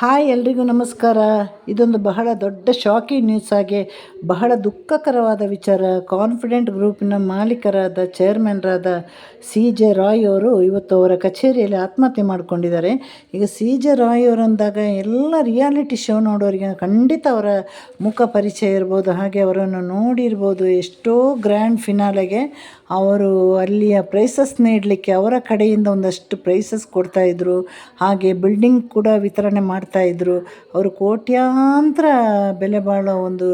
Hi ಎಲ್ರಿಗೂ ನಮಸ್ಕಾರ. ಇದೊಂದು ಬಹಳ ದೊಡ್ಡ ಶಾಕಿಂಗ್ ನ್ಯೂಸ್ ಆಗಿ ಬಹಳ ದುಃಖಕರವಾದ ವಿಚಾರ. ಕಾನ್ಫಿಡೆಂಟ್ ಗ್ರೂಪಿನ ಮಾಲೀಕರಾದ ಚೇರ್ಮನ್ರಾದ ಸಿ ಜೆ ರಾಯ್ ಅವರು ಇವತ್ತು ಅವರ ಕಚೇರಿಯಲ್ಲಿ ಆತ್ಮಹತ್ಯೆ ಮಾಡಿಕೊಂಡಿದ್ದಾರೆ. ಈಗ ಸಿ ಜೆ ರಾಯ್ ಅವರು ಅಂದಾಗ ಎಲ್ಲ ರಿಯಾಲಿಟಿ ಶೋ ನೋಡೋರಿಗೆ ಖಂಡಿತ ಅವರ ಮುಖ ಪರಿಚಯ ಇರ್ಬೋದು, ಹಾಗೆ ಅವರನ್ನು ನೋಡಿರ್ಬೋದು. ಎಷ್ಟೋ ಗ್ರ್ಯಾಂಡ್ ಫಿನಾಲೆಗೆ ಅವರು ಅಲ್ಲಿಯ ಪ್ರೈಸಸ್ ನೀಡಲಿಕ್ಕೆ ಅವರ ಕಡೆಯಿಂದ ಒಂದಷ್ಟು ಪ್ರೈಸಸ್ ಕೊಡ್ತಾಯಿದ್ರು ಹಾಗೆ ಬಿಲ್ಡಿಂಗ್ ಕೂಡ ವಿತರಣೆ ಮಾಡ್ತಾಯಿದ್ರು ಅವರು ಕೋಟ್ಯಾಂತರ ಬೆಲೆ ಬಾಳೋ ಒಂದು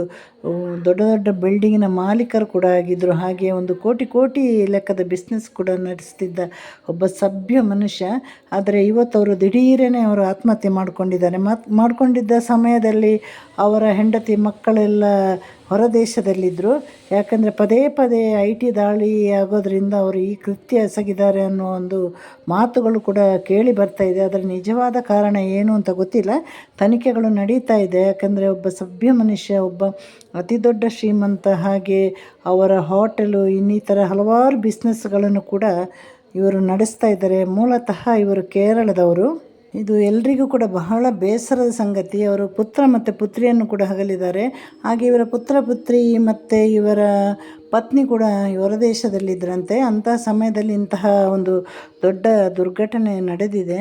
ದೊಡ್ಡ ದೊಡ್ಡ ಬಿಲ್ಡಿಂಗಿನ ಮಾಲೀಕರು ಕೂಡ ಆಗಿದ್ದರು ಹಾಗೆ ಒಂದು ಕೋಟಿ ಕೋಟಿ ಲೆಕ್ಕದ ಬಿಸ್ನೆಸ್ ಕೂಡ ನಡೆಸ್ತಿದ್ದ ಒಬ್ಬ ಸಭ್ಯ ಮನುಷ್ಯ. ಆದರೆ ಇವತ್ತು ಅವರು ದಿಢೀರನೇ ಅವರು ಆತ್ಮಹತ್ಯೆ ಮಾಡಿಕೊಂಡಿದ್ದಾರೆ. ಮಾತ್, ಮಾಡಿಕೊಂಡಿದ್ದ ಸಮಯದಲ್ಲಿ ಅವರ ಹೆಂಡತಿ ಮಕ್ಕಳೆಲ್ಲ ಹೊರ ದೇಶದಲ್ಲಿದ್ದರು ಯಾಕಂದರೆ ಪದೇ ಪದೇ ಐ ಟಿ ದಾಳಿ ಆಗೋದರಿಂದ ಅವರು ಈ ಕೃತ್ಯ ಎಸಗಿದ್ದಾರೆ ಅನ್ನೋ ಒಂದು ಮಾತುಗಳು ಕೂಡ ಕೇಳಿ ಬರ್ತಾ ಇದೆ. ಅದರ ನಿಜವಾದ ಕಾರಣ ಏನು ಅಂತ ಗೊತ್ತಿಲ್ಲ. ತನಿಖೆಗಳು ನಡೀತಾ ಇದೆ. ಯಾಕಂದರೆ ಒಬ್ಬ ಸಭ್ಯ ಮನುಷ್ಯ, ಒಬ್ಬ ಅತಿ ದೊಡ್ಡ ಶ್ರೀಮಂತ ಹಾಗೆ ಅವರ ಹೋಟೆಲು ಇನ್ನಿತರ ಹಲವಾರು ಬಿಸ್ನೆಸ್ಗಳನ್ನು ಕೂಡ ಇವರು ನಡೆಸ್ತಾ ಇದ್ದಾರೆ. ಮೂಲತಃ ಇವರು ಕೇರಳದವರು. ಇದು ಎಲ್ರಿಗೂ ಕೂಡ ಬಹಳ ಬೇಸರದ ಸಂಗತಿ. ಅವರು ಪುತ್ರ ಮತ್ತು ಪುತ್ರಿಯನ್ನು ಕೂಡ ಹಗಲಿದ್ದಾರೆ. ಹಾಗೆ ಇವರ ಪುತ್ರ, ಪುತ್ರಿ ಮತ್ತು ಇವರ ಪತ್ನಿ ಕೂಡ ಹೊರ ದೇಶದಲ್ಲಿದ್ದರಂತೆ ಅಂತಹ ಸಮಯದಲ್ಲಿ ಇಂತಹ ಒಂದು ದೊಡ್ಡ ದುರ್ಘಟನೆ ನಡೆದಿದೆ.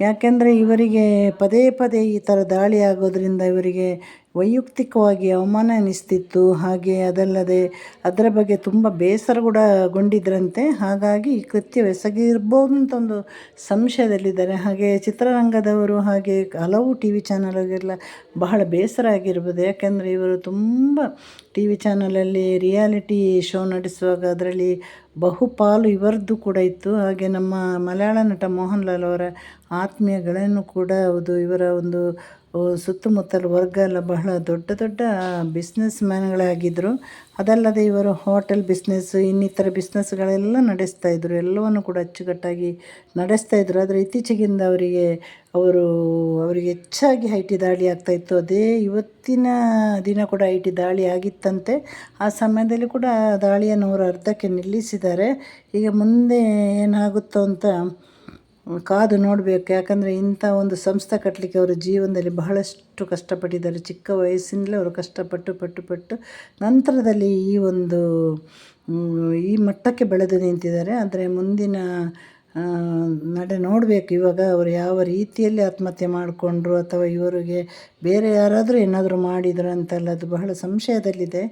ಯಾಕೆಂದರೆ ಇವರಿಗೆ ಪದೇ ಪದೇ ಈ ಥರ ದಾಳಿ ಆಗೋದರಿಂದ ಇವರಿಗೆ ವೈಯಕ್ತಿಕವಾಗಿ ಅವಮಾನ ಅನ್ನಿಸ್ತಿತ್ತು ಹಾಗೆ ಅದಲ್ಲದೆ ಅದರ ಬಗ್ಗೆ ತುಂಬ ಬೇಸರ ಕೂಡ ಗೊಂಡಿದ್ರಂತೆ. ಹಾಗಾಗಿ ಈ ಕೃತ್ಯವೆಸಗಿರ್ಬೋದು ಅಂತ ಒಂದು ಸಂಶಯದಲ್ಲಿದ್ದಾರೆ. ಹಾಗೆ ಚಿತ್ರರಂಗದವರು ಹಾಗೆ ಹಲವು ಟಿ ವಿ ಚಾನಲ್ಗೆಲ್ಲ ಬಹಳ ಬೇಸರ ಆಗಿರ್ಬೋದು. ಯಾಕೆಂದರೆ ಇವರು ತುಂಬ ಟಿ ವಿ ಚಾನಲಲ್ಲಿ ರಿಯಾಲಿಟಿ ಶೋ ನಡೆಸುವಾಗ ಅದರಲ್ಲಿ ಬಹುಪಾಲು ಇವರದ್ದು ಕೂಡ ಇತ್ತು. ಹಾಗೆ ನಮ್ಮ ಮಲಯಾಳ ನಟ ಮೋಹನ್ ಲಾಲ್ ಅವರ ಆತ್ಮೀಯ ಕೂಡ ಹೌದು, ಇವರ ಒಂದು ಸುತ್ತಮುತ್ತಲ ವರ್ಗ ಎಲ್ಲ ಬಹಳ ದೊಡ್ಡ ದೊಡ್ಡ ಬಿಸ್ನೆಸ್ ಮ್ಯಾನ್ಗಳೇ ಆಗಿದ್ದರು ಅದಲ್ಲದೆ ಇವರು ಹೋಟೆಲ್ ಬಿಸ್ನೆಸ್, ಇನ್ನಿತರ ಬಿಸ್ನೆಸ್ಗಳೆಲ್ಲ ನಡೆಸ್ತಾ ಇದ್ದರು ಎಲ್ಲವನ್ನು ಕೂಡ ಅಚ್ಚುಕಟ್ಟಾಗಿ ನಡೆಸ್ತಾ ಇದ್ದರು ಆದರೆ ಇತ್ತೀಚೆಗಿಂದ ಅವರಿಗೆ, ಅವರು, ಅವರಿಗೆ ಹೆಚ್ಚಾಗಿ ಐ ಟಿ ದಾಳಿ ಆಗ್ತಾಯಿತ್ತು ಅದೇ ಇವತ್ತಿನ ದಿನ ಕೂಡ ಐ ಟಿ ದಾಳಿ ಆಗಿತ್ತಂತೆ. ಆ ಸಮಯದಲ್ಲಿ ಕೂಡ ದಾಳಿಯನ್ನು ಅವರು ಅರ್ಧಕ್ಕೆ ನಿಲ್ಲಿಸಿದ್ದಾರೆ. ಈಗ ಮುಂದೆ ಏನಾಗುತ್ತೋ ಅಂತ ಕಾದು ನೋಡಬೇಕು. ಯಾಕಂದರೆ ಇಂಥ ಒಂದು ಸಂಸ್ಥೆ ಕಟ್ಟಲಿಕ್ಕೆ ಅವರ ಜೀವನದಲ್ಲಿ ಬಹಳಷ್ಟು ಕಷ್ಟಪಟ್ಟಿದ್ದಾರೆ. ಚಿಕ್ಕ ವಯಸ್ಸಿನಲ್ಲೇ ಅವರು ಕಷ್ಟಪಟ್ಟು, ಪಟ್ಟು ಪಟ್ಟು ನಂತರದಲ್ಲಿ ಈ ಒಂದು ಈ ಮಟ್ಟಕ್ಕೆ ಬೆಳೆದು ನಿಂತಿದ್ದಾರೆ. ಆದರೆ ಮುಂದಿನ ನಡೆ ನೋಡಬೇಕು. ಇವಾಗ ಅವರು ಯಾವ ರೀತಿಯಲ್ಲಿ ಆತ್ಮಹತ್ಯೆ ಮಾಡಿಕೊಂಡ್ರು ಅಥವಾ ಇವರಿಗೆ ಬೇರೆ ಯಾರಾದರೂ ಏನಾದರೂ ಮಾಡಿದ್ರು ಅಂತೆಲ್ಲ, ಅದು ಬಹಳ ಸಂಶಯದಲ್ಲಿದೆ.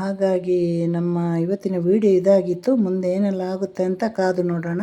ಹಾಗಾಗಿ ನಮ್ಮ ಇವತ್ತಿನ ವಿಡಿಯೋ ಇದಾಗಿತ್ತು. ಮುಂದೆ ಏನೆಲ್ಲ ಆಗುತ್ತೆ ಅಂತ ಕಾದು ನೋಡೋಣ.